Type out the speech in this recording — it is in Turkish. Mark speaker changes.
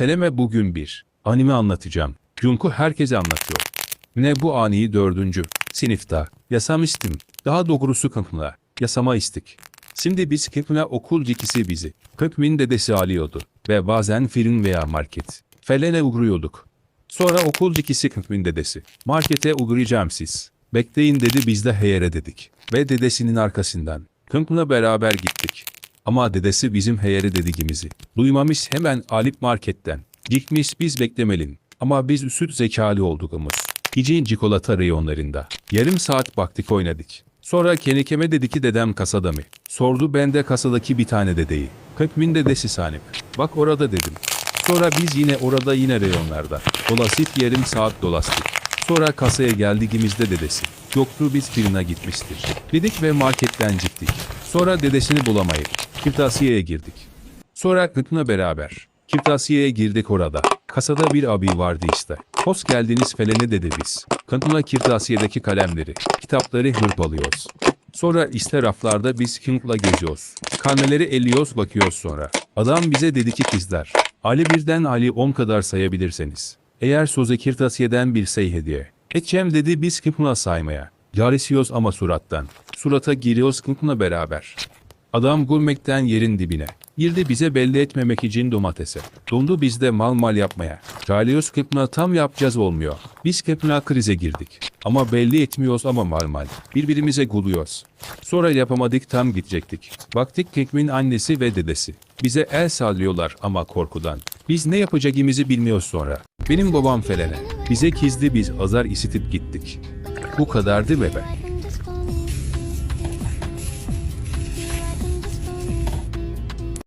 Speaker 1: Seleme bugün bir anime anlatacağım. Junko herkese anlatıyor. Ne bu aniyi dördüncü sınıfta yasamıştım. Daha doğrusu kapına yasama istik. Şimdi biz kapına okul cikisi bizi. Köpmin dedesi alıyordu ve bazen film veya market. Felene uğruyorduk. Sonra okul cikisi köpmin dedesi. Markete uğrayacağım siz. Bekleyin dedi biz de heyere dedik. Ve dedesinin arkasından. Köpmün'e beraber gittik. Ama dedesi bizim heyere dediğimizi. Duymamış hemen Alip marketten. Gitmiş biz beklemelin. Ama biz üsüt zekalı olduğumuz. İcin çikolata reyonlarında. Yarım saat baktık oynadık. Sonra kenikeme dedi ki dedem kasada mı? Sordu ben de kasadaki bir tane dedeyi. Köpmin dedesi sanip. Bak orada dedim. Sonra biz yine orada yine reyonlarda. Dolasıp yarım saat dolaştık. Sonra kasaya geldiğimizde dedesi. Yoktu biz firına gitmiştir. Dedik ve marketten gittik. Sonra dedesini bulamayıp kırtasiyeye girdik. Sonra Kıtın'la beraber kırtasiyeye girdik orada. Kasada bir abi vardı işte. Hoş geldiniz felene dedi biz. Kıtın'la kırtasiyedeki kalemleri, kitapları hırpalıyoruz. Sonra işte raflarda biz King'la geziyoruz. Karneleri elliyoruz bakıyoruz sonra. Adam bize dedi ki kızlar. Ali birden Ali 10 kadar sayabilirseniz. Eğer söze kırtasiyeden bir şey hediye. Edeceğim dedi biz King'la saymaya. Yarışıyoruz ama surattan. Surata giriyoruz King'la beraber. Adam gülmekten yerin dibine. Girdi bize belli etmemek için domatese. Dondu bizde mal mal yapmaya. Çalıyoruz kıpna tam yapacağız olmuyor. Biz kıpna krize girdik. Ama belli etmiyoruz ama mal mal. Birbirimize gülüyoruz. Sonra yapamadık tam gidecektik. Baktık Kekmin annesi ve dedesi. Bize el sallıyorlar ama korkudan. Biz ne yapacağımızı bilmiyoruz sonra. Benim babam felene. Bize kizdi biz azar isitip gittik. Bu kadardı bebe.